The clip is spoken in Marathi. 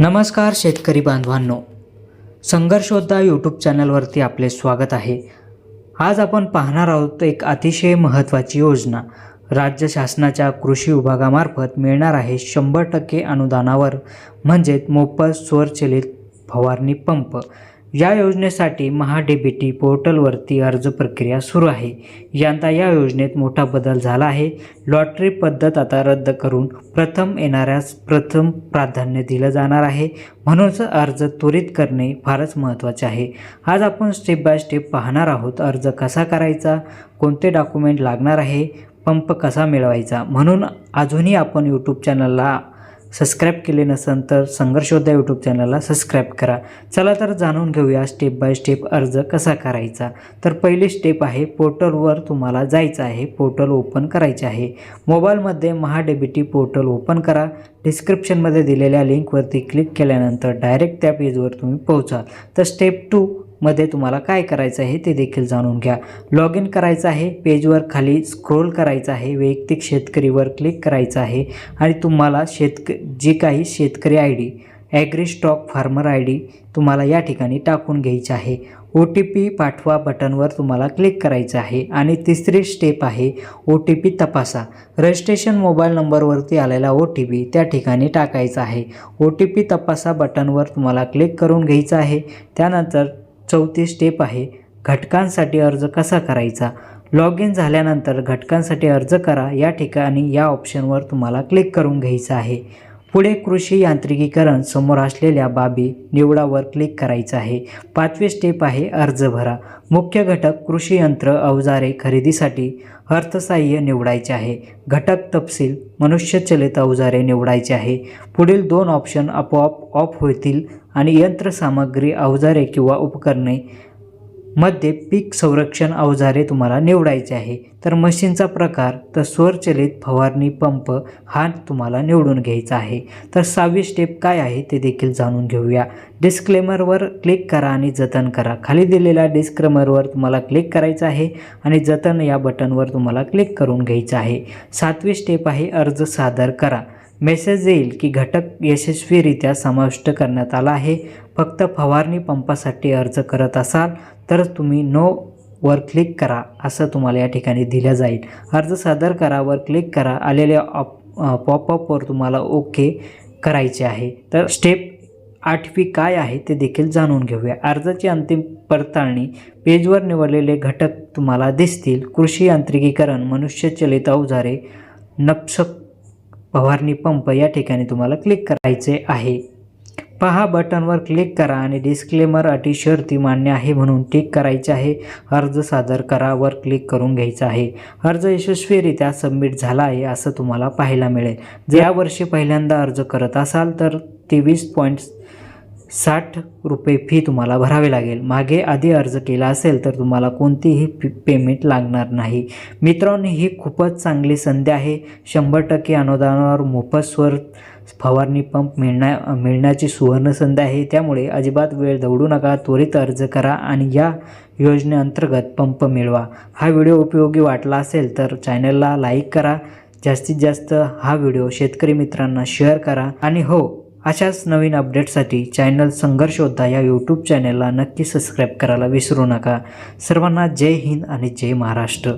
नमस्कार शेतकरी बांधवांनो. संघर्षोद्धा यूट्यूब चॅनलवरती आपले स्वागत आहे. आज आपण पाहणार आहोत एक अतिशय महत्त्वाची योजना. राज्य शासनाच्या कृषी विभागामार्फत मिळणार आहे शंभर टक्के अनुदानावर म्हणजेच मोफत स्वरचलित फवारणी पंप. या योजनेसाठी महाडीबीटी पोर्टलवरती अर्ज प्रक्रिया सुरू आहे. यंदा या योजनेत मोठा बदल झाला आहे. लॉटरी पद्धत आता रद्द करून प्रथम येणाऱ्यास प्रथम प्राधान्य दिलं जाणार आहे. म्हणूनच अर्ज त्वरित करणे फारच महत्त्वाचे आहे. आज आपण स्टेप बाय स्टेप पाहणार आहोत अर्ज कसा करायचा कोणते डॉक्युमेंट लागणार आहे पंप कसा मिळवायचा. म्हणून अजूनही आपण यूट्यूब चॅनलला सबस्क्राईब केले नसेल तर संघर्षोद्धा यूट्यूब चॅनलला सबस्क्राईब करा. चला तर जाणून घेऊया स्टेप बाय स्टेप अर्ज कसा करायचा. तर पहिली स्टेप आहे पोर्टलवर तुम्हाला जायचं आहे पोर्टल ओपन करायचे आहे. मोबाईलमध्ये महाडेबिटी पोर्टल ओपन करा. डिस्क्रिप्शनमध्ये दिलेल्या लिंकवरती क्लिक केल्यानंतर डायरेक्ट त्या पेजवर तुम्ही पोहोचाल तर स्टेप टू मध्ये तुम्हाला काय करायचं आहे ते देखील जाणून घ्या. लॉग इन करायचं आहे पेजवर खाली स्क्रोल करायचं आहे वैयक्तिक शेतकरीवर क्लिक करायचं आहे आणि तुम्हाला शेतक जी काही शेतकरी I D agri stack farmer I D तुम्हाला या ठिकाणी टाकून घ्यायची आहे. ओ टी पी पाठवा बटनवर तुम्हाला क्लिक करायचं आहे आणि तिसरी स्टेप आहे ओ टी पी तपासा. रजिस्ट्रेशन मोबाईल नंबरवरती आलेला ओ टी पी त्या ठिकाणी टाकायचा आहे. ओ टी पी तपासा बटनवर तुम्हाला क्लिक करून घ्यायचं आहे. त्यानंतर चौथी स्टेप आहे घटकांसाठी अर्ज कसा करायचा? लॉग इन झाल्यानंतर घटकांसाठी अर्ज करा या ठिकाणी या ऑप्शनवर तुम्हाला क्लिक करून घ्यायचं आहे. पुढे कृषी यांत्रिकीकरण समोर असलेल्या बाबी निवडावर क्लिक करायचं आहे. पाचवी स्टेप आहे अर्ज भरा. मुख्य घटक कृषी यंत्र अवजारे खरेदीसाठी अर्थसहाय्य निवडायचे आहे. घटक तपशील मनुष्यचलित अवजारे निवडायचे आहे. पुढील दोन ऑप्शन आपोआप ऑफ होतील आणि यंत्रसामग्री अवजारे किंवा उपकरणे मध्ये पीक संरक्षण अवजारे तुम्हाला निवडायचे आहे. तर मशीनचा प्रकार तर स्वरचलित फवारणी पंप हा तुम्हाला निवडून घ्यायचा आहे. तर सहावी स्टेप काय आहे ते देखील जाणून घेऊया. डिस्क्लेमरवर क्लिक करा आणि जतन करा. खाली दिलेल्या डिस्क्लेमरवर तुम्हाला क्लिक करायचं आहे आणि जतन या बटनवर तुम्हाला क्लिक करून घ्यायचं आहे. सातवी स्टेप आहे अर्ज सादर करा. मेसेज येईल की घटक यशस्वीरित्या समाविष्ट करण्यात आला आहे. फक्त फवारणी पंपासाठी अर्ज करत असाल तर तुम्ही नो वर क्लिक करा असं तुम्हाला या ठिकाणी दिलं जाईल. अर्ज सादर करा वर क्लिक करा आलेल्या ऑप पॉपअपवर तुम्हाला ओके करायचे आहे. तर स्टेप आठवी काय आहे ते देखील जाणून घेऊया. अर्जाची अंतिम पडताळणी पेजवर निवडलेले घटक तुम्हाला दिसतील. कृषी यांत्रिकीकरण मनुष्यचलित अवजारे नपसक फवारणी पंप या ठिकाणी तुम्हाला क्लिक करायचे आहे. पहा बटनवर क्लिक करा आणि डिस्क्लेमर अटी शर्ती मान्य आहे म्हणून टिक करायचे आहे. अर्ज सादर करा वर क्लिक करून घ्यायचा आहे. अर्ज यशस्वीरित्या सबमिट झाला आहे असं तुम्हाला पाहायला मिळेल. जर यावर्षी पहिल्यांदा अर्ज करत असाल तर तेवीस पॉईंट साठ रुपये फी तुम्हाला भरावी लागेल. मागे आधी अर्ज केला असेल तर तुम्हाला कोणतीही फी पेमेंट लागणार नाही. मित्रांनो ही खूपच चांगली संधी आहे. शंभर टक्के अनुदानावर मोफत स्वर फवारणी पंप मिळण्या मिळण्याची सुवर्णसंधी आहे. त्यामुळे अजिबात वेळ दवडू नका त्वरित अर्ज करा आणि या योजनेअंतर्गत पंप मिळवा. हा व्हिडिओ उपयोगी वाटला असेल तर चॅनलला लाईक करा. जास्तीत जास्त हा व्हिडिओ शेतकरी मित्रांना शेअर करा. आणि हो अशाच नवीन अपडेटसाठी चॅनल संघर्षोद्धा या यूट्यूब चॅनलला नक्की सबस्क्राईब करायला विसरू नका. सर्वांना जय हिंद आणि जय महाराष्ट्र.